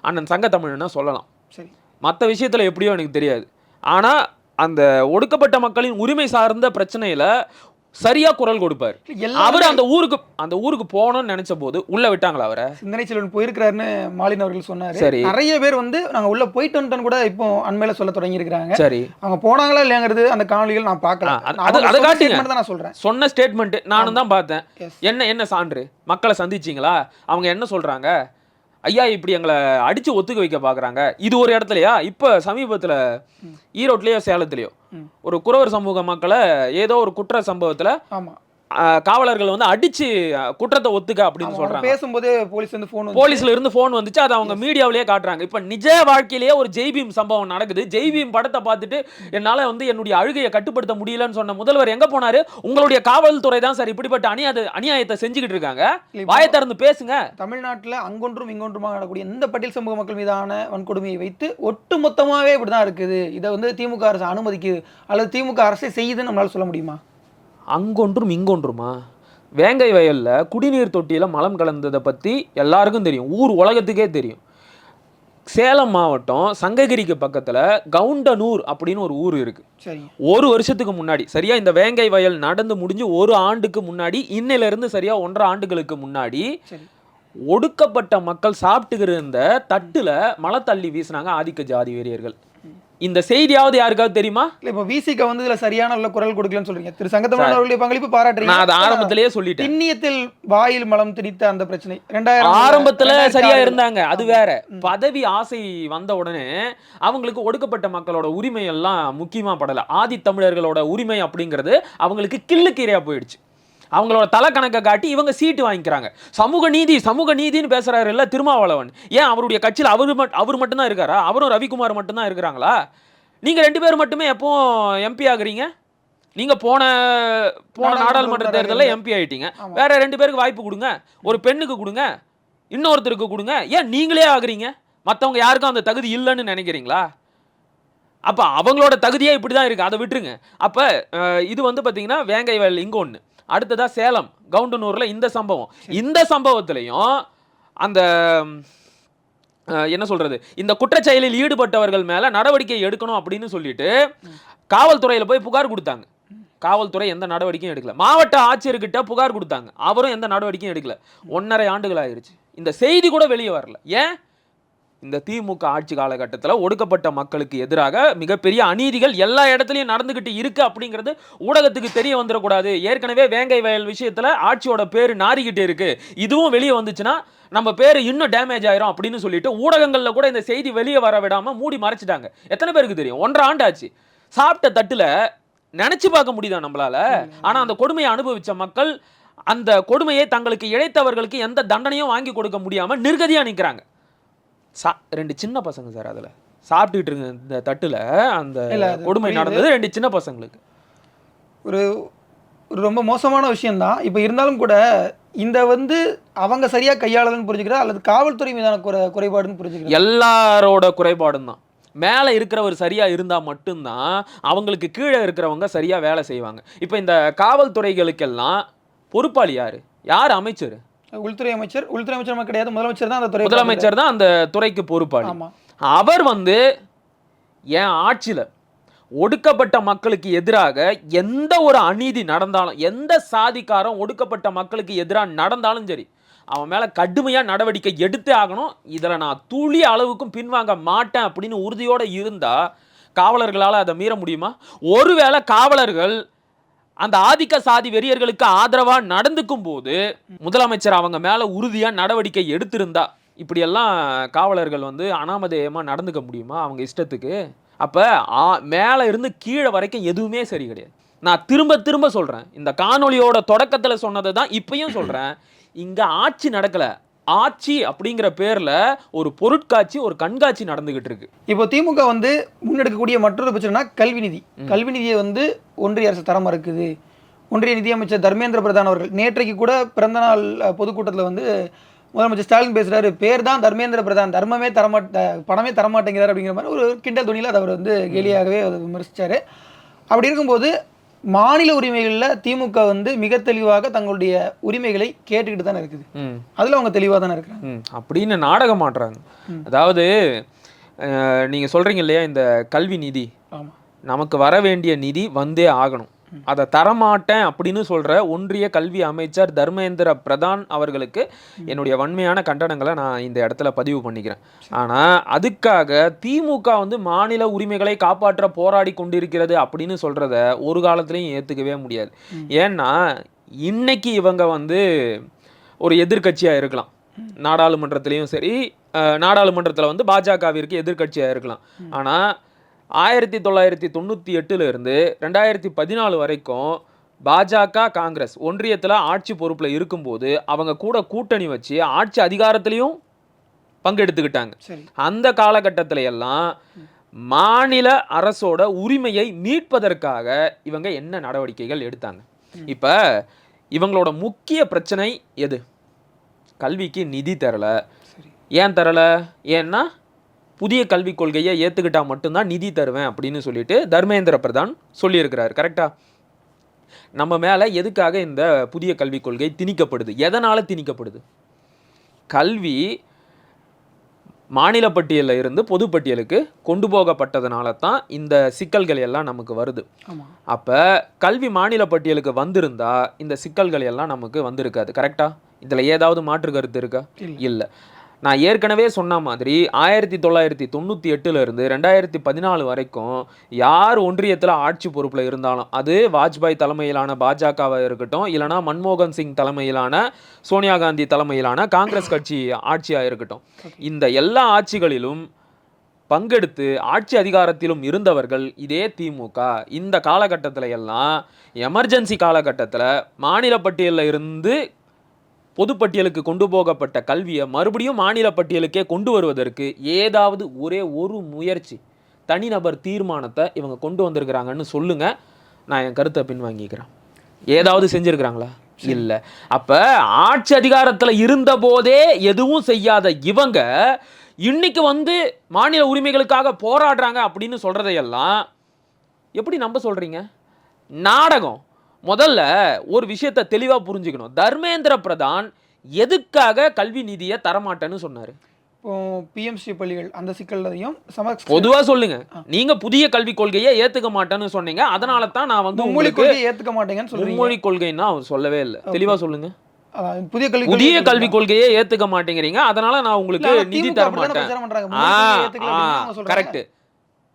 அண்ணன் சங்க தமிழனா சொல்லலாம். சரி. மற்ற விஷயத்துல எப்படியோ எனக்கு தெரியாது. ஆனா அந்த ஒடுக்கப்பட்ட மக்களின் உரிமை சார்ந்த பிரச்சனையில சரியா குரல் கொடுப்பார். அவர் அந்த ஊருக்கு அந்த ஊருக்கு போகணும்னு நினைச்ச போது உள்ள விட்டாங்களா அவரை? சிந்தனை செல்வன் போயிருக்கிறாருன்னு மாலின் அவர்கள் சொன்னாரு. சரி. நிறைய பேர் வந்து நாங்க உள்ள போயிட்டு வந்துட்டோம் கூட இப்போ அண்மையில சொல்ல தொடங்கி இருக்காங்க சரி. அவங்க போனாங்களா இல்லையாங்கிறது அந்த காணொலிகள் நான் பார்க்கல. ஆ, அது- அது- காட்டுங்க. நான் சொல்றேன். சொன்ன ஸ்டேட்மெண்ட் நானும் தான் பார்த்தேன். என்ன என்ன சான்று? மக்களை சந்திச்சீங்களா? அவங்க என்ன சொல்றாங்க? ஐயா இப்படி எங்களை அடிச்சு ஒத்துக்க வைக்க பாக்குறாங்க. இது ஒரு இடத்துலயா? இப்ப சமீபத்துல ஈரோட்லயோ சேலத்துலயோ. ஒரு குறவர் சமூக மக்களை ஏதோ ஒரு குற்ற சம்பவத்துல ஆமா. ஆ, காவலர்கள் வந்து அடிச்சு குற்றத்தை ஒத்துக்க அப்படின்னு சொல்றாங்க. பேசும்போதே போலீஸ் வந்து போன் போலீஸ்ல இருந்து போன் வந்துச்சு. அதை அவங்க மீடியாவிலேயே காட்டுறாங்க. இப்ப நிஜ வாழ்க்கையிலேயே ஒரு ஜெய்பீம் சம்பவம் நடக்குது. ஜெய்பீம் படத்தை பார்த்துட்டு என்னால வந்து என்னுடைய அழுகையை கட்டுப்படுத்த முடியலன்னு சொன்ன முதல்வர் எங்க போனாரு? உங்களுடைய காவல்துறை தான் சார் இப்படிப்பட்ட அநியாய அநியாயத்தை செஞ்சுக்கிட்டு இருக்காங்க. வாயை திறந்து பேசுங்க. தமிழ்நாட்டுல அங்கொன்றும் இங்கொன்றுமாக நடக்கூடிய இந்த பட்டியல் சமூக மக்கள் மீதான வன்கொடுமையை வைத்து ஒட்டு மொத்தமாவே இப்படிதான் இருக்குது. இதை வந்து திமுக அரசு அனுமதிக்குது. அல்லது திமுக அரசே செய்யுதுன்னு நம்மளால சொல்ல முடியுமா? அங்கொன்றும் இங்கொன்றுமா? வேங்கை வயல்ல குடிநீர் தொட்டியில மலம் கலந்ததை பத்தி எல்லாருக்கும் தெரியும். ஊர் உலகத்துக்கே தெரியும். சேலம் மாவட்டம் சங்ககிரிக்கு பக்கத்துல கவுண்டனூர் அப்படின்னு ஒரு ஊர் இருக்கு. சரிங்க ஒரு வருஷத்துக்கு முன்னாடி சரியா? இந்த வேங்கை வயல் நடந்து முடிஞ்சு ஒரு ஆண்டுக்கு முன்னாடி இன்னையில இருந்து சரியா ஒன்றரை ஆண்டுகளுக்கு முன்னாடி ஒடுக்கப்பட்ட மக்கள் சாப்பிட்டுக்கிற இந்த தட்டுல மலை தள்ளி வீசினாங்க ஆதிக்க ஜாதி வெறியர்கள். இந்த செய்தியாவது யாருக்காவது தெரியுமா? இல்ல இப்போ விசிக வந்து இதுல சரியான உள்ள குரல் கொடுக்கலன்னு சொல்றீங்க. திரு சங்கத்தமிழன் அவர்களுடைய பங்களிப்பு பாராட்டுறீங்க. நான் அதை ஆரம்பத்திலேயே சொல்லிட்டேன். திண்ணியத்தில் வாயில் மலம் திணித்த அந்த பிரச்சனை. ரெண்டாயிரம் ஆரம்பத்துல சரியா. இருந்தாங்க. அது வேற. பதவி ஆசை வந்த உடனே அவங்களுக்கு ஒடுக்கப்பட்ட மக்களோட உரிமை எல்லாம் முக்கியமா படல. ஆதி தமிழர்களோட உரிமை அப்படிங்கிறது அவங்களுக்கு கிள்ளுக்கீரையா போயிடுச்சு. அவங்களோட தலை கணக்கை காட்டி இவங்க சீட்டு வாங்கிக்கிறாங்க. சமூக நீதி சமூக நீதின்னு பேசுறாரு இல்ல திருமாவளவன். ஏன் அவருடைய கட்சியில் அவரு மட் அவர் மட்டும்தான் இருக்காரா? அவரும் ரவிக்குமார் மட்டும்தான் இருக்கிறாங்களா? நீங்க ரெண்டு பேரும் மட்டுமே எப்போ எம்பி ஆகுறீங்க? நீங்க போன போன நாடாளுமன்ற தேர்தலில். எம்பி ஆயிட்டீங்க. வேற ரெண்டு பேருக்கு வாய்ப்பு கொடுங்க. ஒரு பெண்ணுக்கு கொடுங்க. இன்னொருத்தருக்கு கொடுங்க. ஏன் நீங்களே ஆகுறீங்க? மத்தவங்க யாருக்கும் அந்த தகுதி இல்லைன்னு நினைக்கிறீங்களா? அப்ப அவங்களோட தகுதியே இப்படிதான் இருக்கு. அதை விட்டுருங்க. அப்ப இது வந்து பாத்தீங்கன்னா வேங்கை வயல் இங்க ஒண்ணு. அடுத்ததா சேலம் கவுண்டனூரில் இந்த சம்பவம். இந்த சம்பவத்திலையும் அந்த என்ன சொல்றது இந்த குற்றச்செயலில் ஈடுபட்டவர்கள் மேல நடவடிக்கை எடுக்கணும் அப்படின்னு சொல்லிட்டு காவல்துறையில போய் புகார் கொடுத்தாங்க. காவல்துறை எந்த நடவடிக்கையும் எடுக்கல. மாவட்ட ஆட்சியர்கிட்ட புகார் கொடுத்தாங்க. அவரும் எந்த நடவடிக்கையும் எடுக்கல. ஒன்றரை ஆண்டுகள் ஆயிருச்சு. இந்த செய்தி கூட வெளியே வரல. ஏன்? இந்த திமுக ஆட்சி காலகட்டத்தில் ஒடுக்கப்பட்ட மக்களுக்கு எதிராக மிகப்பெரிய அநீதிகள் எல்லா இடத்துலையும் நடந்துக்கிட்டு இருக்கு அப்படிங்கிறது ஊடகத்துக்கு தெரிய வந்துடக்கூடாது. ஏற்கனவே வேங்கை வயல் விஷயத்தில் ஆட்சியோட பேர் நாரிக்கிட்டு இருக்கு. இதுவும் வெளியே வந்துச்சுன்னா நம்ம பேர் இன்னும் டேமேஜ் ஆயிரும் அப்படின்னு சொல்லிட்டு ஊடகங்களில் கூட இந்த செய்தி வெளியே வர விடாமல் மூடி மறைச்சிட்டாங்க. எத்தனை பேருக்கு தெரியும்? ஒன்றரை ஆண்டு ஆச்சு சாப்பிட்ட தட்டில் நினச்சி பார்க்க முடியுதா நம்மளால? ஆனால் அந்த கொடுமையை அனுபவித்த மக்கள் அந்த கொடுமையை தங்களுக்கு இழைத்தவர்களுக்கு எந்த தண்டனையும் வாங்கி கொடுக்க முடியாமல் நிர்கதியாக நிற்கிறாங்க சா ரெண்டு சின்ன பசங்க சார் அதுல. சாப்பிட்டுட்டு இருங்க இந்த தட்டுல அந்த கொடுமை. நடந்தது ரெண்டு சின்ன பசங்களுக்கு. ஒரு ஒரு ரொம்ப மோசமான விஷயம்தான். இப்போ இருந்தாலும் கூட இந்த வந்து அவங்க சரியா கையாளலன்னு புரிஞ்சுக்கிறா அல்லது காவல்துறை மீதான குறை குறைபாடுன்னு புரிஞ்சுக்கிறா எல்லாரோட குறைபாடும் தான் மேலே இருக்கிறவர் சரியா இருந்தா மட்டும்தான் அவங்களுக்கு கீழே இருக்கிறவங்க சரியா வேலை செய்வாங்க. இப்போ இந்த காவல்துறைகளுக்கெல்லாம் பொறுப்பாளி யாரு? யார் அமைச்சர்? உள்துறை அமைச்சர் உள்துறை அமைச்சர் கிடையாது. முதலமைச்சர் தான் அந்த துறை முதலமைச்சர் தான் அந்த துறைக்கு பொறுப்பாளி. அவர் வந்து என் ஆட்சியில் ஒடுக்கப்பட்ட மக்களுக்கு எதிராக எந்த ஒரு அநீதி நடந்தாலும் எந்த சாதிக்காரன் ஒடுக்கப்பட்ட மக்களுக்கு எதிராக நடந்தாலும் சரி அவன் மேலே கடுமையாக நடவடிக்கை எடுத்தே ஆகணும். இதில் நான் துளி அளவுக்கும் பின்வாங்க மாட்டேன் அப்படின்னு உறுதியோடு இருந்தால் காவலர்களால் அதை மீற முடியுமா? ஒருவேளை காவலர்கள் அந்த ஆதிக்க சாதி வெறியர்களுக்கு ஆதரவா நடந்துக்கும் போது முதலமைச்சர் அவங்க மேல உறுதியா நடவடிக்கை எடுத்திருந்தா இப்படியெல்லாம் காவலர்கள் வந்து அனாமதேயமா நடந்துக்க முடியுமா அவங்க இஷ்டத்துக்கு? அப்ப ஆ- மேல இருந்து கீழே வரைக்கும் எதுவுமே சரி கிடையாது. நான் திரும்ப திரும்ப சொல்றேன். இந்த காணொலியோட தொடக்கத்துல சொன்னதை தான் இப்பயும் சொல்றேன். இங்க ஆட்சி நடக்கல. ஆட்சி அப்படிங்கிற பேர்ல ஒரு பொருட்காட்சி ஒரு கண்காட்சி நடந்துகிட்டு இருக்கு. இப்போ திமுக வந்து முன்னெடுக்கக்கூடிய மற்றொரு பிரச்சனைனா கல்வி நிதி. கல்வி நிதியை வந்து ஒன்றிய அரசு தரம் மறுக்குது. ஒன்றிய நிதியமைச்சர் தர்மேந்திர பிரதான் அவர்கள் நேற்றைக்கு கூட பிறந்தநாள் பொதுக்கூட்டத்தில் வந்து முதலமைச்சர் ஸ்டாலின் பேசுறாரு. பேர் தான் தர்மேந்திர பிரதான். தர்மமே தரமாட்ட பணமே தரமாட்டேங்கிறார் அப்படிங்கிற மாதிரி ஒரு கிண்டல் துணியில் அதை அவர் வந்து கேலியாகவே அதை விமர்சிச்சாரு. அப்படி இருக்கும்போது மாநில உரிமைகளில் திமுக வந்து மிக தெளிவாக தங்களுடைய உரிமைகளை கேட்டுக்கிட்டு தானே இருக்குது. அதில் அவங்க தெளிவாக தானே இருக்கிறாங்க. அப்படின்னு நாடகம் ஆடுறாங்க. அதாவது அஹ், நீங்க சொல்றீங்க இல்லையா இந்த கல்வி நிதி. ஆமாம் நமக்கு வர வேண்டிய நிதி வந்தே ஆகணும். அதை தரமாட்டேன் அப்படின்னு சொல்ற ஒன்றிய கல்வி அமைச்சர் தர்மேந்திர பிரதான் அவர்களுக்கு என்னுடைய வன்மையான கண்டனங்களை நான் இந்த இடத்துல பதிவு பண்ணிக்கிறேன். ஆனால் அதுக்காக திமுக வந்து மாநில உரிமைகளை காப்பாற்ற போராடி கொண்டிருக்கிறது அப்படின்னு சொல்றத ஒரு காலத்திலையும் ஏற்றுக்கவே முடியாது. ஏன்னா இன்னைக்கு இவங்க வந்து ஒரு எதிர்கட்சியாக இருக்கலாம். நாடாளுமன்றத்திலையும் சரி நாடாளுமன்றத்தில் வந்து பாஜகவிற்கு எதிர்கட்சியாக இருக்கலாம். ஆனால் ஆயிரத்தி தொள்ளாயிரத்தி தொண்ணூற்றி எட்டுல இருந்து ரெண்டாயிரத்தி பதினாலு வரைக்கும் பாஜக காங்கிரஸ் ஒன்றியத்துல ஆட்சி பொறுப்புல இருக்கும்போது அவங்க கூட கூட்டணி வச்சு ஆட்சி அதிகாரத்திலையும் பங்கெடுத்துக்கிட்டாங்க. அந்த காலகட்டத்தில எல்லாம் மாநில அரசோட உரிமையை மீட்பதற்காக இவங்க என்ன நடவடிக்கைகள் எடுத்தாங்க? இப்ப இவங்களோட முக்கிய பிரச்சனை எது? கல்விக்கு நிதி தரல. ஏன் தரல? ஏன்னா புதிய கல்விக் கொள்கையை ஏத்துக்கிட்டா மட்டும்தான் நிதி தருவேன் அப்படின்னு சொல்லிட்டு தர்மேந்திர பிரதான் சொல்லியிருக்கிறாரு. கரெக்டா நம்ம மேல எதுக்காக இந்த புதிய கல்விக் கொள்கை திணிக்கப்படுது? எதனால திணிக்கப்படுது? கல்வி மாநில பட்டியலில் இருந்து பொதுப்பட்டியலுக்கு கொண்டு போகப்பட்டதுனால தான் இந்த சிக்கல்கள் எல்லாம் நமக்கு வருது. அப்போ கல்வி மாநில பட்டியலுக்கு வந்திருந்தா இந்த சிக்கல்கள் எல்லாம் நமக்கு வந்திருக்காது. கரெக்டா இதில் ஏதாவது மாற்று கருத்து இருக்கா? இல்ல. நான் ஏற்கனவே சொன்ன மாதிரி ஆயிரத்தி தொள்ளாயிரத்தி தொண்ணூற்றி எட்டுலேருந்து ரெண்டாயிரத்தி பதினாலு வரைக்கும் யார் ஒன்றியத்தில் ஆட்சி பொறுப்பில் இருந்தாலும் அது வாஜ்பாய் தலைமையிலான பாஜகவாக இருக்கட்டும் இல்லைனா மன்மோகன் சிங் தலைமையிலான சோனியா காந்தி தலைமையிலான காங்கிரஸ் கட்சி ஆட்சியாக இருக்கட்டும். இந்த எல்லா ஆட்சிகளிலும் பங்கெடுத்து ஆட்சி அதிகாரத்திலும் இருந்தவர்கள் இதே திமுக. இந்த காலகட்டத்தில் எல்லாம் எமர்ஜென்சி காலகட்டத்தில் மாநில பட்டியலில் இருந்து பொதுப்பட்டியலுக்கு கொண்டு போகப்பட்ட கல்வியை மறுபடியும் மாநில பட்டியலுக்கே கொண்டு வருவதற்கு ஏதாவது ஒரே ஒரு முயற்சி தனிநபர் தீர்மானத்தை இவங்க கொண்டு வந்திருக்கிறாங்கன்னு சொல்லுங்க. நான் என் கருத்தை பின்வாங்கிக்கிறேன். ஏதாவது செஞ்சிருக்கிறாங்களா? இல்லை. அப்ப ஆட்சி அதிகாரத்துல இருந்த போதே எதுவும் செய்யாத இவங்க இன்னைக்கு வந்து மாநில உரிமைகளுக்காக போராடுறாங்க அப்படின்னு சொல்றதையெல்லாம் எப்படி நம்ப சொல்றீங்க? நாடகம். முதல்ல ஒரு விஷயத்தை தெளிவா புரிஞ்சுக்கணும். தர்மேந்திர பிரதான் எதுக்காக கல்வி நிதியை தரமாட்டேன்னு சொன்னாரு? பிஎம்சி பள்ளிகள் அந்த சிக்கல்லையும் சம பொதுவா சொல்லுங்க. நீங்க புதிய கல்விக் கொள்கையை ஏத்துக்க மாட்டேன்னு சொன்னீங்க. அதனால தான் நான் வந்து மும்மொழி கொள்கையை ஏத்துக்க மாட்டேங்கன்னு மும்மொழி கொள்கைன்னா அவர் சொல்லவே இல்லை. தெளிவா சொல்லுங்க. புதிய கல்வி புதிய கல்விக் கொள்கையை ஏத்துக்க மாட்டேங்கிறீங்க. அதனால நான் உங்களுக்கு நிதி தர மாட்டேன் கரெக்ட்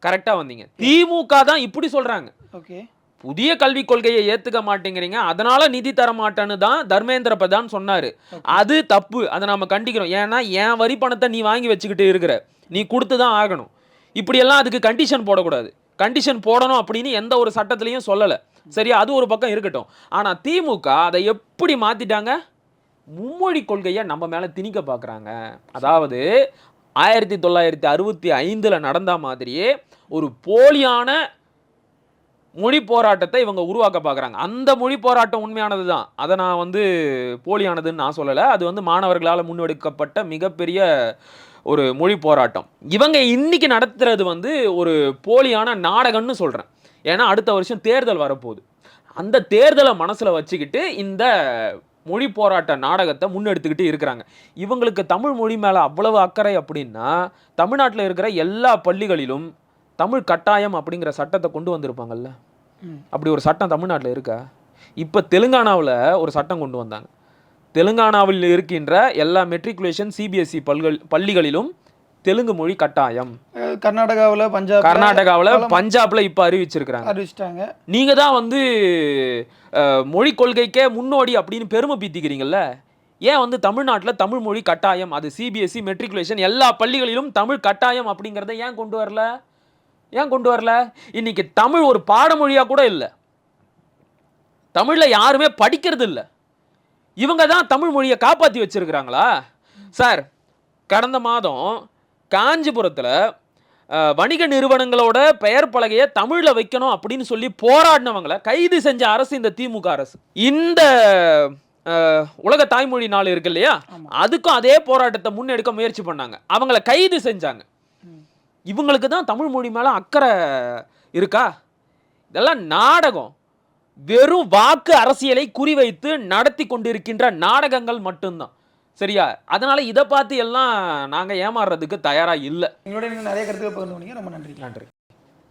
கரெக்டா வந்தீங்க. திமுக தான் இப்படி சொல்றாங்க. ஓகே. புதிய கல்விக் கொள்கையை ஏத்துக்க மாட்டேங்கிறீங்க. அதனால நிதி தர மாட்டேன்னு தான் தர்மேந்திர பிரதான் சொன்னாரு. அது தப்பு. அதை நாம கண்டிக்கிறோம். ஏன்னா என் வரி பணத்தை நீ வாங்கி வச்சுக்கிட்டு இருக்கிற. நீ கொடுத்து தான் ஆகணும். இப்படியெல்லாம் அதுக்கு கண்டிஷன் போடக்கூடாது. கண்டிஷன் போடணும் அப்படின்னு எந்த ஒரு சட்டத்திலையும் சொல்லலை. சரியா அது ஒரு பக்கம் இருக்கட்டும். ஆனா திமுக அதை எப்படி மாத்திட்டாங்க? மும்மொழி கொள்கையை நம்ம மேல திணிக்க பார்க்குறாங்க அதாவது ஆயிரத்தி தொள்ளாயிரத்தி அறுபத்தி ஐந்துல நடந்த மாதிரியே ஒரு போலியான மொழி போராட்டத்தை இவங்க உருவாக்க பார்க்குறாங்க. அந்த மொழி போராட்டம் உண்மையானது தான் அதை நான் வந்து போலியானதுன்னு நான் சொல்லலை. அது வந்து மாணவர்களால் முன்னெடுக்கப்பட்ட மிகப்பெரிய ஒரு மொழி போராட்டம். இவங்க இன்னைக்கு நடத்துறது வந்து ஒரு போலியான நாடகம்னு சொல்கிறேன் ஏன்னா அடுத்த வருஷம் தேர்தல் வரப்போகுது. அந்த தேர்தலை மனசில் வச்சுக்கிட்டு இந்த மொழி போராட்ட நாடகத்தை முன்னெடுத்துக்கிட்டு இருக்கிறாங்க. இவங்களுக்கு தமிழ் மொழி மேலே அவ்வளவு அக்கறை அப்படின்னா தமிழ்நாட்டில் இருக்கிற எல்லா பள்ளிகளிலும் தமிழ் கட்டாயம் அப்படிங்கிற சட்டத்தை கொண்டு வந்திருப்பாங்கல்ல. அப்படி ஒரு சட்டம் தமிழ்நாட்டில் இருக்கா? இப்போ தெலுங்கானாவில் ஒரு சட்டம் கொண்டு வந்தாங்க. தெலுங்கானாவில் இருக்கின்ற எல்லா மெட்ரிகுலேஷன் சிபிஎஸ்இ பல்கள் பள்ளிகளிலும் தெலுங்கு மொழி கட்டாயம். கர்நாடகாவுல பஞ்சாப் கர்நாடகாவில் பஞ்சாப்ல இப்போ அறிவிச்சிருக்கிறாங்க. அறிவிச்சிட்டாங்க. நீங்க தான் வந்து மொழி கொள்கைக்கே முன்னோடி அப்படின்னு பெருமை பீத்திக்கிறீங்கல்ல? ஏன் வந்து தமிழ்நாட்டில் தமிழ் மொழி கட்டாயம்? அது சிபிஎஸ்சி மெட்ரிகுலேஷன் E எல்லா பள்ளிகளிலும் தமிழ் கட்டாயம் அப்படிங்கிறத ஏன் கொண்டு வரல? ஏன் கொண்டு வரல? இன்னைக்கு தமிழ் ஒரு பாடமொழியா கூட இல்லை. தமிழ்ல யாருமே படிக்கிறது இல்லை. இவங்க தான் தமிழ் மொழியை காப்பாற்றி வச்சிருக்கிறாங்களா? சார் கடந்த மாதம் காஞ்சிபுரத்தில் வணிக நிறுவனங்களோட பெயர் பலகையை தமிழில் வைக்கணும் அப்படின்னு சொல்லி போராடினவங்களை கைது செஞ்ச அரசு இந்த திமுக அரசு. இந்த உலக தாய்மொழி நாள் இருக்கு இல்லையா. அதுக்கும் அதே போராட்டத்தை முன்னெடுக்க முயற்சி பண்ணாங்க. அவங்கள கைது செஞ்சாங்க. இவங்களுக்கு தான் தமிழ் மொழி மேலே அக்கறை இருக்கா? இதெல்லாம் நாடகம். வெறும் வாக்கு அரசியலை குறிவைத்து நடத்தி கொண்டிருக்கின்ற நாடகங்கள் மட்டும்தான். சரியா? அதனால இதை பார்த்து எல்லாம் நாங்க ஏமாறுறதுக்கு தயாரா இல்லை. எங்களோட நிறைய கருத்துக்கள் பகிர்ந்து ரொம்ப நன்றி. நன்றி.